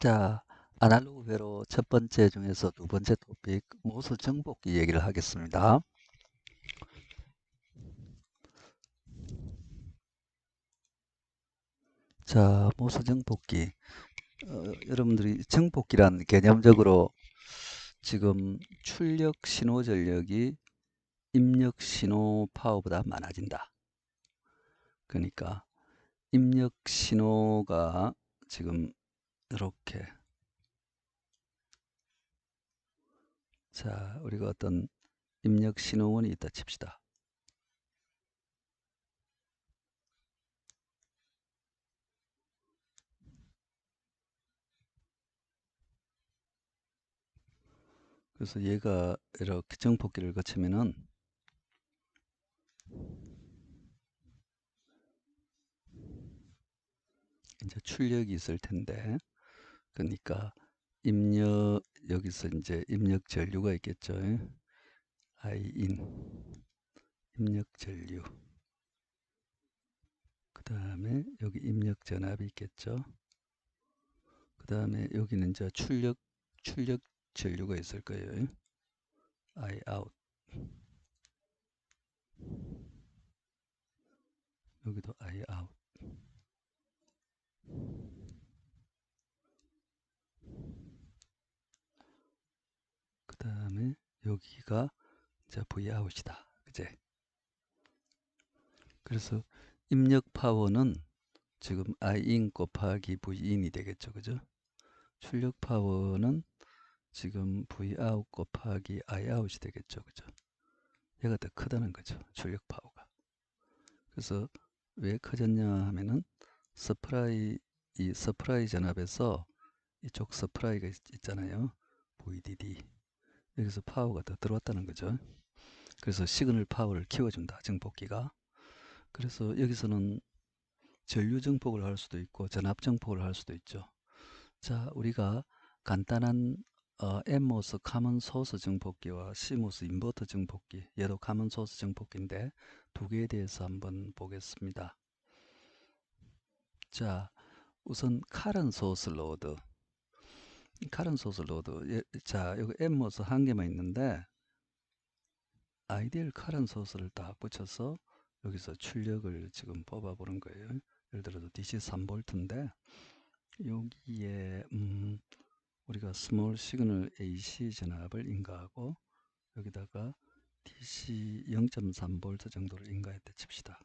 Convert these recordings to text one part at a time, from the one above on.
자, 아날로그 회로 첫 번째 중에서 두 번째 토픽 모수 정복기 얘기를 하겠습니다. 자, 모수 정복기. 어, 여러분들이 정복기란 개념적으로 지금 출력 신호 전력이 입력 신호 파워보다 많아진다. 그러니까 입력 신호가 지금 이렇게 자 우리가 어떤 입력 신호원이 있다 칩시다. 그래서 얘가 이렇게 정폭기를 거치면은 이제 출력이 있을 텐데 그러니까 입력 여기서 이제 입력 전류가 있겠죠. iin 입력 전류 그 다음에 여기 입력 전압이 있겠죠. 그 다음에 여기는 이제 출력 출력 전류가 있을 거예요. i out 여기도 i out 다음에 여기가 이제 Vout이다. 그제? 그래서 입력 파워는 지금 Iin 곱하기 V인이 되겠죠. 그죠? 출력 파워는 지금 Vout 곱하기 Iout이 되겠죠. 그죠? 얘가 더 크다는 거죠. 출력 파워가. 그래서 왜 커졌냐 하면은 서프라이 이 서프라이 전압에서 이쪽 서프라이가 있, 잖아요 VDD 여기서 파워가 더 들어왔다는 거죠. 그래서 시그널 파워를 키워준다. 정폭기가. 그래서 여기서는 전류 정폭을 할 수도 있고 전압 정폭을 할 수도 있죠. 자, 우리가 간단한 어, N모스 카먼 소스 정폭기와 C모스 인버터 정폭기 얘도 카먼 소스 정폭기인데 두 개에 대해서 한번 보겠습니다. 자, 우선 카런 소스 로드 카런 소스 로드 예, 자 여기 N모스 한 개만 있는데 아이디얼 카런 소스를 딱 붙여서 여기서 출력을 지금 뽑아 보는 거예요 예를 들어서 DC 3V인데 여기에 음, 우리가 스몰 시그널 AC 전압을 인가하고 여기다가 DC 0.3V 정도를 인가했다 칩시다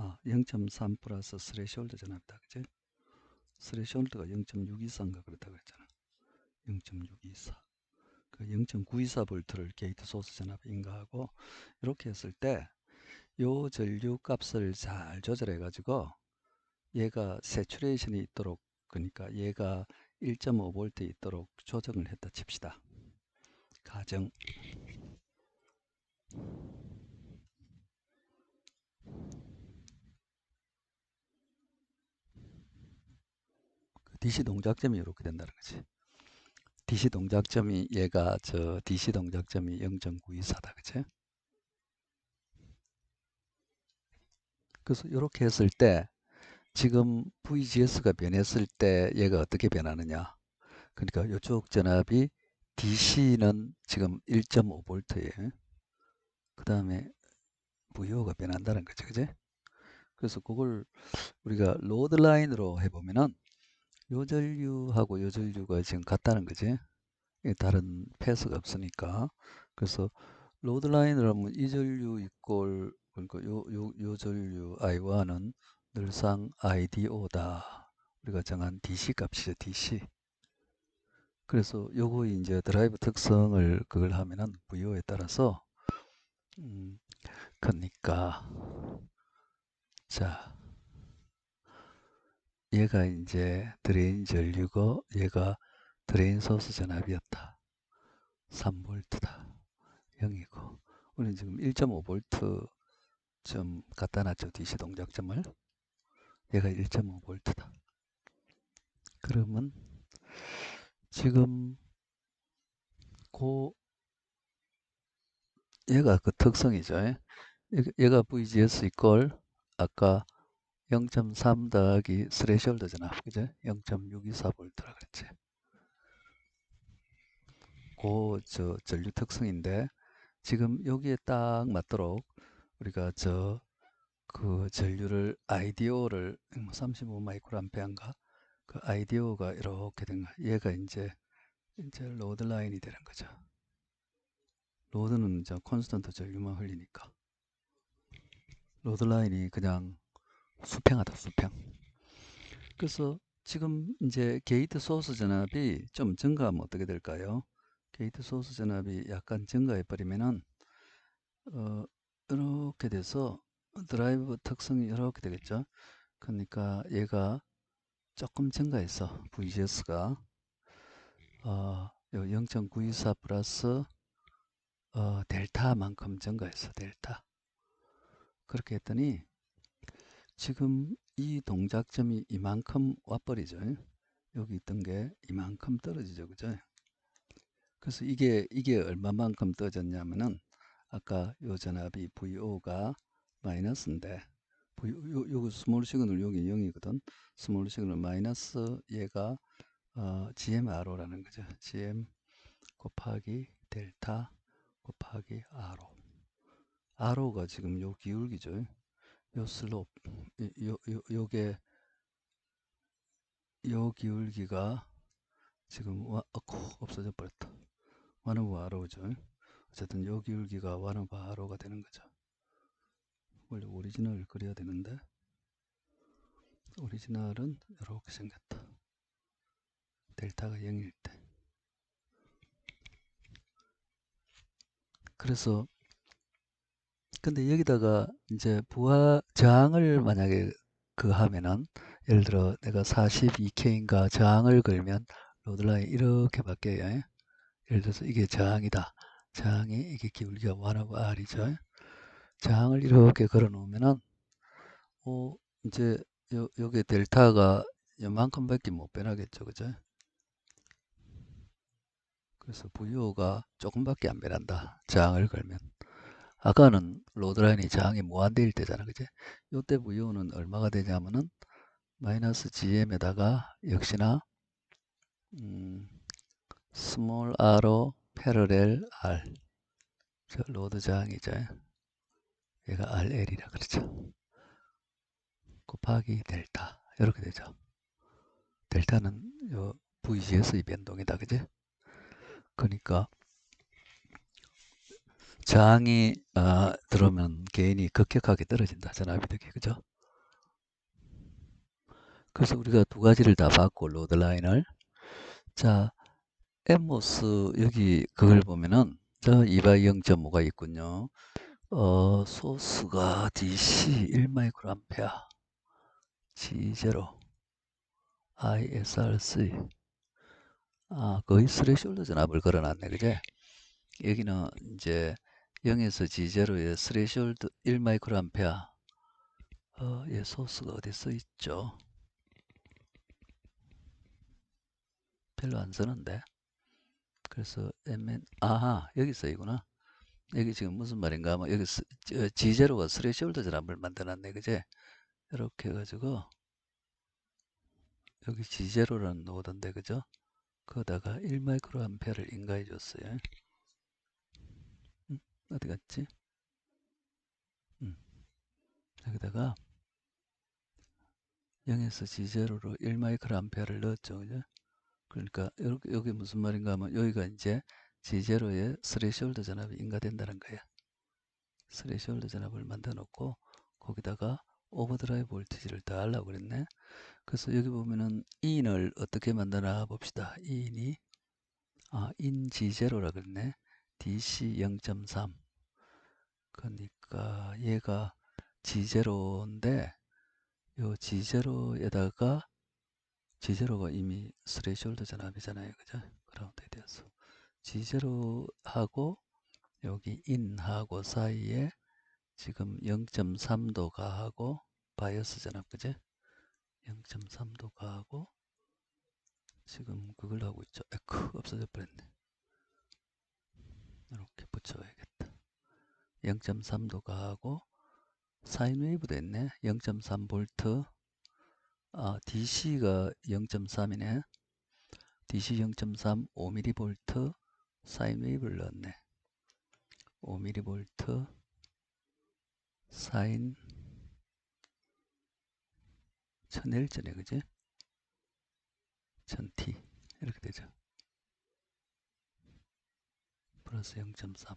아, 0.3 플러스 스레시홀드 전압이다. 그치? 스레시홀드가 0.624인가 그렇다고 했잖아. 0.624. 그 0.924V를 게이트 소스 전압에 인가하고 이렇게 했을 때 요 전류 값을 잘 조절해 가지고 얘가 세츄레이션이 있도록 그러니까 얘가 1.5V 있도록 조정을 했다 칩시다. 가정 DC 동작점이 이렇게 된다는 거지. DC 동작점이 얘가 저 DC 동작점이 0.924다. 그치? 그래서 이렇게 했을 때 지금 VGS가 변했을 때 얘가 어떻게 변하느냐. 그러니까 이쪽 전압이 DC는 지금 1.5V에 그 다음에 VO가 변한다는 거죠. 그제? 그래서 그걸 우리가 로드 라인으로 해보면은 요전류하고 요전류가 지금 같다는 거지. 다른 패스가 없으니까. 그래서 로드라인을 하면 이 전류 이꼴 그러니까 요, 요, 요 전류 I1은 늘상 IDO다. 우리가 정한 DC 값이죠. DC. 그래서 요거 이제 드라이브 특성을 그걸 하면은 VO에 따라서 음, 그러니까 자 얘가 이제 드레인 전류고 얘가 드레인 소스 전압이었다. 3V다. 0이고 우리는 지금 1.5V 좀 갖다 놨죠. DC 동작점을. 얘가 1.5V다. 그러면 지금 고 얘가 그 특성이죠. 얘가 VGS 이걸 아까 0.3 더하기 전압 그죠? 0.624V라 그랬지. 그저 전류 특성인데 지금 여기에 딱 맞도록 우리가 저 그 전류를 IDO를 35 마이크로암페어인가 그 IDO가 이렇게 된 거. 얘가 이제 이제 로드 라인이 되는 거죠. 로드는 이제 콘스턴트 전류만 흘리니까 로드 라인이 그냥 수평하다 수평. 그래서 지금 이제 게이트 소스 전압이 좀 증가하면 어떻게 될까요? 게이트 소스 전압이 약간 증가해 버리면은 어 이렇게 돼서 드라이브 특성이 이렇게 되겠죠. 그러니까 얘가 조금 증가했어. VGS가 어, 0.924 플러스 어, 델타만큼 증가했어. 델타. 그렇게 했더니 지금 이 동작점이 이만큼 와버리죠. 여기 있던 게 이만큼 떨어지죠. 그죠? 그래서 이게 이게 얼마만큼 떨어졌냐면은 아까 요 전압이 VO가 마이너스인데 V, 요, 요 스몰 시그널 여기 0이거든. 스몰 시그널 마이너스 얘가 어, GMRO라는 거죠. GM 곱하기 델타 곱하기 RO. RO가 지금 요 기울기죠. 요 슬롭, 요, 요, 요게, 요 기울기가 지금 와, 어쿠, 없어져 버렸다. RO죠. 어쨌든 요 기울기가 RO가 되는 거죠. 원래 오리지널을 그려야 되는데, 오리지널은 이렇게 생겼다. 델타가 0일 때. 그래서 근데 여기다가 이제 부하 저항을 만약에 그 하면은 예를 들어 내가 42K인가 저항을 걸면 로드라인 이렇게 바뀌어요. 예를 들어서 이게 저항이다. 저항이 이게 기울기가 1하고 R이죠. 저항을 이렇게 걸어 놓으면은 어 이제 요 요게 델타가 요만큼밖에 못 변하겠죠. 그죠? 그래서 VO가 조금밖에 안 변한다. 저항을 걸면. 아까는 로드라인이 저항이 무한대일 때잖아. 그지? 요때 VO는 얼마가 되냐면은 마이너스 GM에다가 역시나 음, 스몰 R로 패러렐 R 저 로드 저항이죠. 얘가 RL이라 그러죠. 곱하기 델타 이렇게 되죠. 델타는 요 VGS의 변동이다. 그지? 그러니까 저항이 어, 들어오면 개인이 급격하게 떨어진다. 전압이 되게 그죠? 그래서 우리가 두 가지를 다 봤고 로드 라인을 자 엠모스 여기 그걸 보면은 저 2바이 0.5가 있군요. 어 소스가 DC 1 마이크로암페어 G0 ISRC 아 거의 스레숄더 전압을 걸어놨네 그제 여기는 이제 0에서 G0에 스레숄드 1 마이크로암페어 어, 예, 소스가 어디 써 있죠? 별로 안 쓰는데. 그래서 MN 아하 여기 써있구나. 여기 지금 무슨 말인가 하면 여기 스, G0가 스레숄드 전압을 만들어놨네 그제? 이렇게 해가지고 여기 G0라는 노던데 그죠? 거기다가 1 마이크로암페어를 인가해 줬어요. 어디 갔지? 음. 여기다가 0에서 G0로 1 마이크로암페어를 넣었죠. 그죠? 그러니까 여기, 여기 무슨 말인가 하면 여기가 이제 G0에 스레시홀드 전압이 인가된다는 거야. 스레시홀드 전압을 만들어 놓고 거기다가 오버드라이브 볼티지를 더하려고 그랬네. 그래서 여기 보면은 인을 어떻게 만드나 봅시다. 인이 아, 인 G0라 그랬네. DC 0.3 그러니까 얘가 G0인데 요 G0에다가 G0가 이미 스레시홀드 전압이잖아요. 그죠? 그라운드에 대해서. G0하고 여기 인하고 사이에 지금 0.3도 가 하고 바이어스 전압 그죠 0.3도 가 하고 지금 그걸 하고 있죠. 에크 없어져 버렸네 이렇게 붙여야겠다. 0.3도 가 하고 사인 웨이브도 있네. 0.3V. 아, DC가 0.3이네. DC 0.3 5mV 사인 웨이브를 넣었네. 5mV 사인 1000Hz네, 그지? 1000T 이렇게 되죠. 플러스 0.3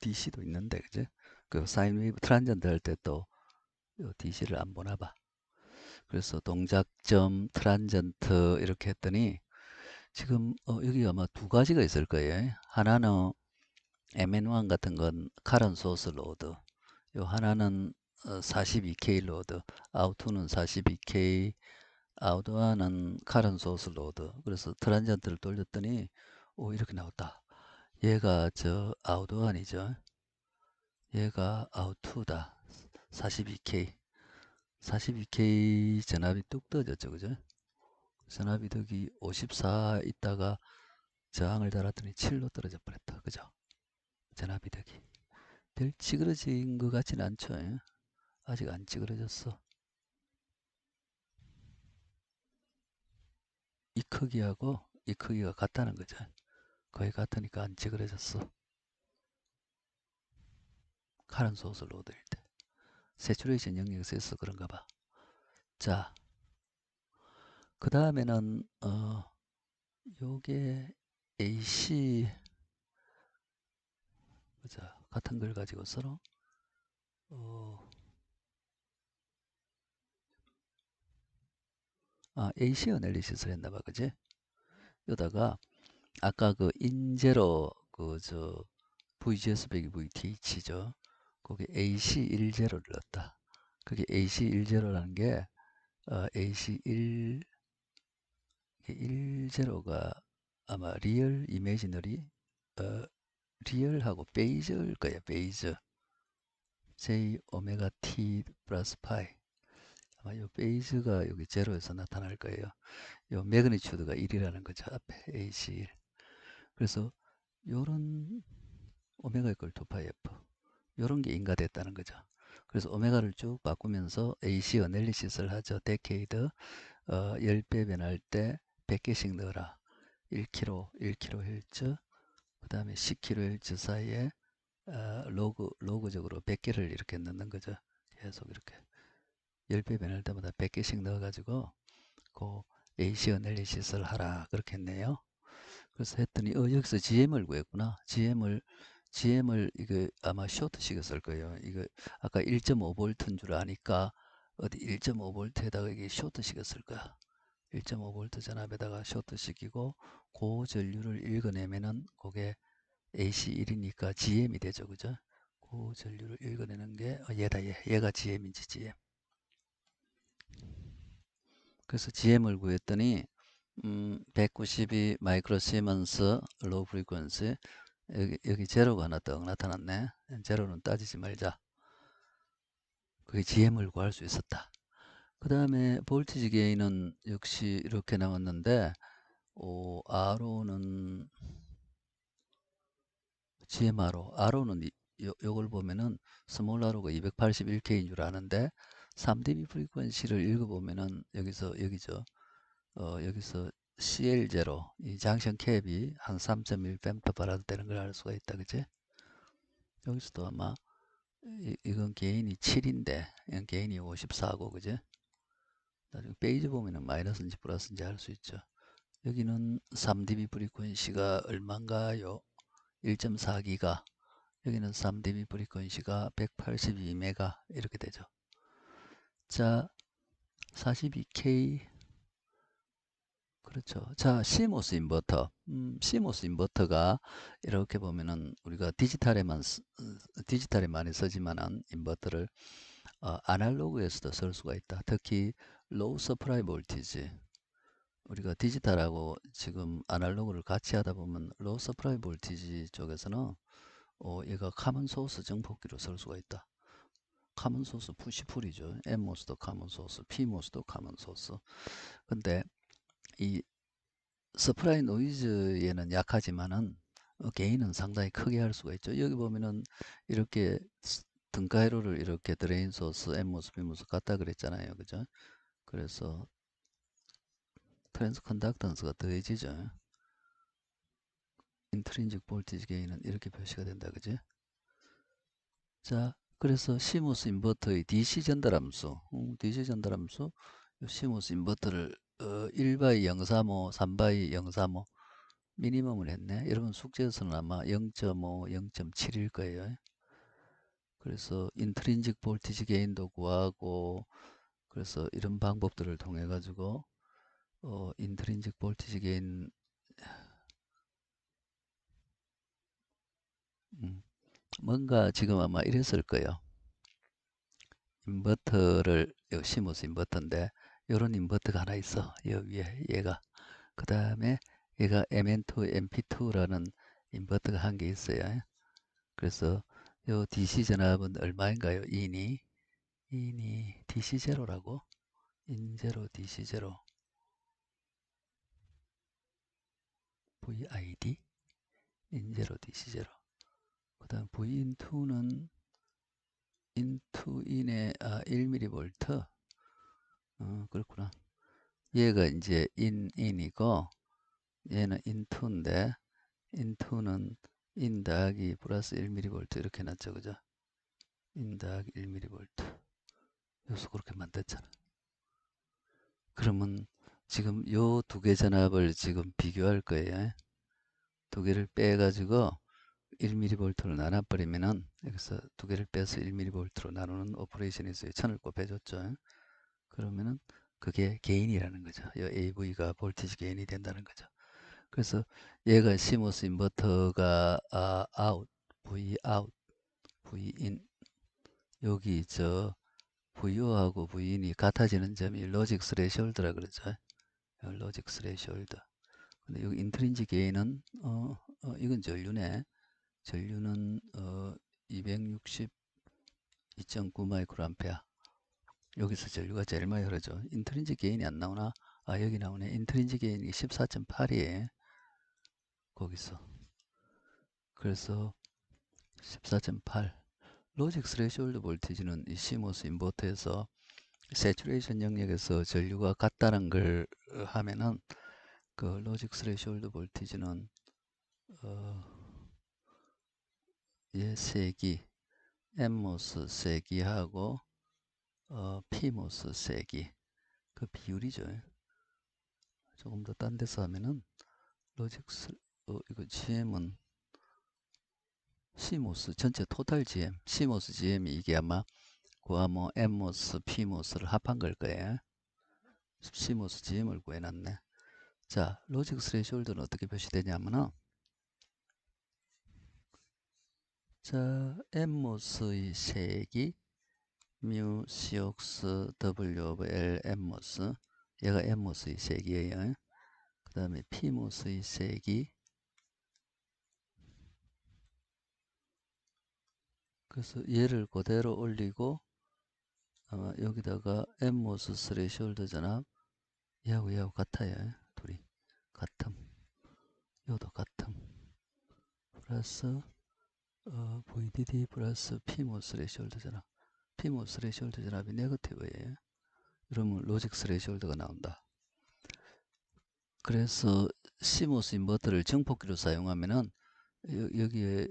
DC도 있는데 그죠? 그 사인 웨이브 트란전트 할때 또 DC를 안 보나 봐. 그래서 동작점 트란전트 이렇게 했더니 지금 어, 여기 아마 두 가지가 있을 거예요. 하나는 MN1 같은 건 카런 소스 로드. 요 하나는 어, 42K 로드. 아우투는 42K 아우도아는 카런 소스 로드. 그래서 트란전트를 돌렸더니 오 이렇게 나왔다. 얘가 저 아우도안이죠. 얘가 아우투다. 42K. 42K 전압이 뚝 떨어졌죠. 그죠? 전압이 덕이 54 있다가 저항을 달았더니 7로 떨어져 버렸다. 그죠? 전압이 덕이. 별 찌그러진 것 같지는 않죠. 예? 아직 안 찌그러졌어. 이 크기하고 이 크기가 같다는 거죠. 거의 같으니까 안 찌그러졌어. 카른 소스 로드일 때. 세츄레이션 영역에 써서 그런가 봐. 자, 그 다음에는 어 요게 AC 보자 같은 걸 가지고 서로 어, 아 AC 어널리시스를 했나봐 그지? 여다가 아까 그 인제로 그 저 VGS 100이 VTH죠. 거기 AC10를 넣었다. 그게 AC10라는 게 어, AC1 10가 아마 리얼 이미지너리 어, 리얼하고 베이즈일 거야 베이즈 J 오메가 T 플러스 파이 아마 요 베이즈가 여기 제로에서 나타날 거예요 요 매그니튜드가 1이라는 거죠 앞에 AC1 그래서 요런 오메가 이걸 2파이 F 요런 게 인가됐다는 거죠. 그래서 오메가를 쭉 바꾸면서 AC 어널리시스를 하죠. 데케이드 어, 10배 변할 때 100개씩 넣어라. 1kg 1kHz 그 다음에 10kHz 사이에 어, 로그, 로그적으로 100개를 이렇게 넣는 거죠. 계속 이렇게. 10배 변할 때마다 100개씩 넣어가지고 그 AC 어널리시스를 하라. 그렇게 했네요. 그래서 했더니 어 여기서 GM을 구했구나. GM을 GM을 이거 아마 쇼트 시켰을 거예요. 이거 아까 1.5V인 줄 아니까 어디 1.5V에다가 이게 쇼트 시켰을 거야. 1.5V 전압에다가 쇼트 시키고 고 전류를 읽어내면은 그게 AC1이니까 GM이 되죠. 그죠? 고 전류를 읽어내는 게 어, 얘다 얘. 얘가 GM인지 GM. 그래서 GM을 구했더니 음, 192 마이크로 시먼스 로우 프리퀀시 여기, 여기 제로가 하나 떡 나타났네. 제로는 따지지 말자. 그게 GM을 구할 수 있었다. 그 다음에 볼티지 게인은 역시 이렇게 나왔는데 오, RO는 GMRO, RO는 요, 요걸 보면은 스몰 RO가 281K인 줄 아는데 3dB 프리퀀시를 읽어보면은 여기서 여기죠. 어, 여기서 CL0 이 장션 캡이 한 3.1 fem토파라드 되는 걸 알 수가 있다 그지 여기서도 아마 이, 이건 개인이 7인데 이건 개인이 54고 그지 나중에 페이지 보면은 마이너스인지 플러스인지 알 수 있죠. 여기는 3dB 프리퀀시가 얼마인가요? 1.4기가. 여기는 3dB 프리퀀시가 182메가 이렇게 되죠. 자 42K 그렇죠. 자, CMOS 인버터. 음, CMOS 인버터가 이렇게 보면은 우리가 디지털에만 쓰- 어, 디지털에 많이 쓰지만은 인버터를 어, 아날로그에서도 쓸 수가 있다. 특히 로우 서프라이 볼티지. 우리가 디지털하고 지금 아날로그를 같이 하다 보면 로우 서프라이 볼티지 쪽에서는 어, 얘가 카먼 소스 정폭기로 쓸 수가 있다. 카먼 소스 푸시풀이죠. N모스도 카먼 소스, P모스도 카먼 소스. 근데 이 서프라이 노이즈에는 약하지만은 어, 개인은 상당히 크게 할 수가 있죠. 여기 보면은 이렇게 스- 등가이로를 이렇게 드레인 소스, N모스, B모스 같다 그랬잖아요. 그죠? 그래서 트랜스 컨덕턴스가 더해지죠. 인트린직 볼티지 게인은 이렇게 표시가 된다. 그지? 자, 그래서 시모스 인버터의 DC 전달함수, 음, DC 전달함수, 요 시모스 인버터를 어, 1바이 035, 3바이 035 미니멈을 했네. 여러분 숙제에서는 아마 0.5, 0.7일 거예요. 그래서 인트린직 볼티지 게인도 구하고 그래서 이런 방법들을 통해 가지고 어, 인트린직 볼티지 게인 음, 뭔가 지금 아마 이랬을 거예요. 인버터를 요 시모스 인버터인데 요런 인버터가 하나 있어. 여기 위에 얘가. 그 다음에 얘가 MN2, MP2라는 인버터가 한 개 있어요. 그래서 요 DC 전압은 얼마인가요? 인이 인이 DC0라고? 인0 DC0 VID 인0 DC0 그 다음 V인2는 인투 인의 아 1mV 어 그렇구나. 얘가 이제 인 인이고 얘는 인투인데 인투는 인 더하기 플러스 1mV 이렇게 놨죠 그죠? 인 더하기 1mV 요수 그렇게 만들었잖아. 그러면 지금 요 두 개 전압을 지금 비교할 거예요. 두 개를 빼 가지고 1mV로 나눠버리면은 여기서 두 개를 빼서 1mV로 나누는 오퍼레이션이 있어요. 천을 곱해줬죠. 그러면은 그게 게인이라는 거죠. 이 AV가 볼티지 게인이 된다는 거죠. 그래서 얘가 시모스 인버터가 아, 아웃, V 아웃, V 인 여기 저 VO하고 V인이 같아지는 점이 로직 스레시홀드라 그러죠. 로직 스레시홀드. 근데 여기 인트린지 게인은 어, 어 이건 전류네. 전류는 어, 260.9 마이크로암페어 여기서 전류가 제일 많이 흐르죠. 인트린지 게인이 안 나오나? 아 여기 나오네. 인트린지 게인이 14.8이에요. 거기서. 그래서 14.8 로직 스레시홀드 볼티지는 이 시모스 인버터에서 세츄레이션 영역에서 전류가 같다는 걸 하면은 그 로직 스레시홀드 볼티지는 어, 예, 세기, 엠모스 세기하고 어, 피모스 세기 그 비율이죠. 조금 더 딴 데서 하면은 로직스 어, 이거 GM은 시모스 전체 토탈 GM, 시모스 GM이 이게 아마 구하모 엠모스, 피모스를 합한 걸 거예요. 시모스 GM을 구해놨네. 자, 로직 스레시홀드는 어떻게 표시되냐면은 자, 엠모스의 색이 뮤 시옥스 W 오브 L 엠모스. 얘가 엠모스의 색이에요. 그 다음에 피모스의 색이 그래서 얘를 그대로 올리고 아마 여기다가 엠모스 스레시홀드 전압 얘하고 얘하고 같아요. 둘이. 같음. 요도 같음. 플러스 어, VDD 플러스 P모스 레시홀드 전압 P모스 레시홀드 전압이 네거티브예요 그러면 로직 스레시홀드가 나온다. 그래서 CMOS 인버터를 정폭기로 사용하면은 여, 기에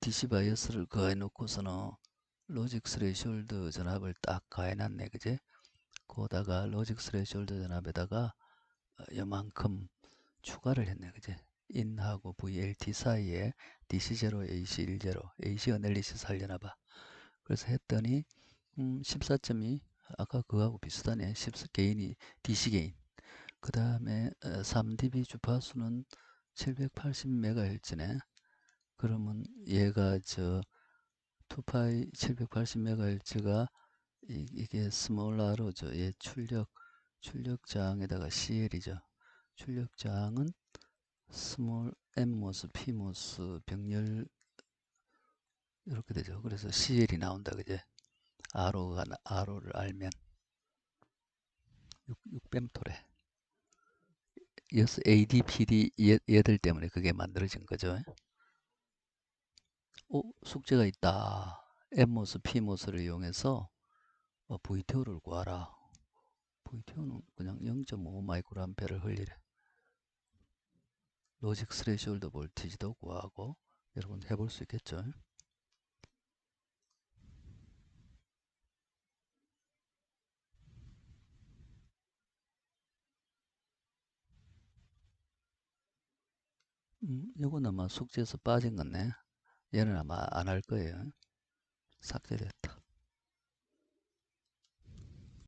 DC 바이어스를 가해 놓고서는 로직 스레시홀드 전압을 딱 가해 놨네 그제 거다가 로직 스레시홀드 전압에다가 어, 요만큼 추가를 했네 그제 인하고 VLT 사이에 DC0, AC10, AC 어널리시스 하려나 봐. 그래서 했더니 음, 14점이 아까 그거하고 비슷하네. 10 게인이 DC 게인. 그 다음에 3dB 주파수는 780MHz네. 그러면 얘가 저 2파이 780MHz가 이, 게 스몰 R죠. 얘 출력 출력장에다가 CL이죠. 출력장은 스몰 M모스, P모스, 병렬 이렇게 되죠. 그래서 CL이 나온다. 그제? RO가, RO를 알면 6, 6뱀토래. 여기서 AD, PD 얘, 얘들 때문에 그게 만들어진 거죠. 오, 숙제가 있다. M모스, P모스를 이용해서 어, VTO를 구하라. VTO는 그냥 0.5 마이크로암페를 흘리래. 로직 스레시홀드 볼티지도 구하고 여러분 해볼 수 있겠죠? 음, 이건 아마 숙제에서 빠진 건데 얘는 아마 안 할 거예요. 삭제됐다.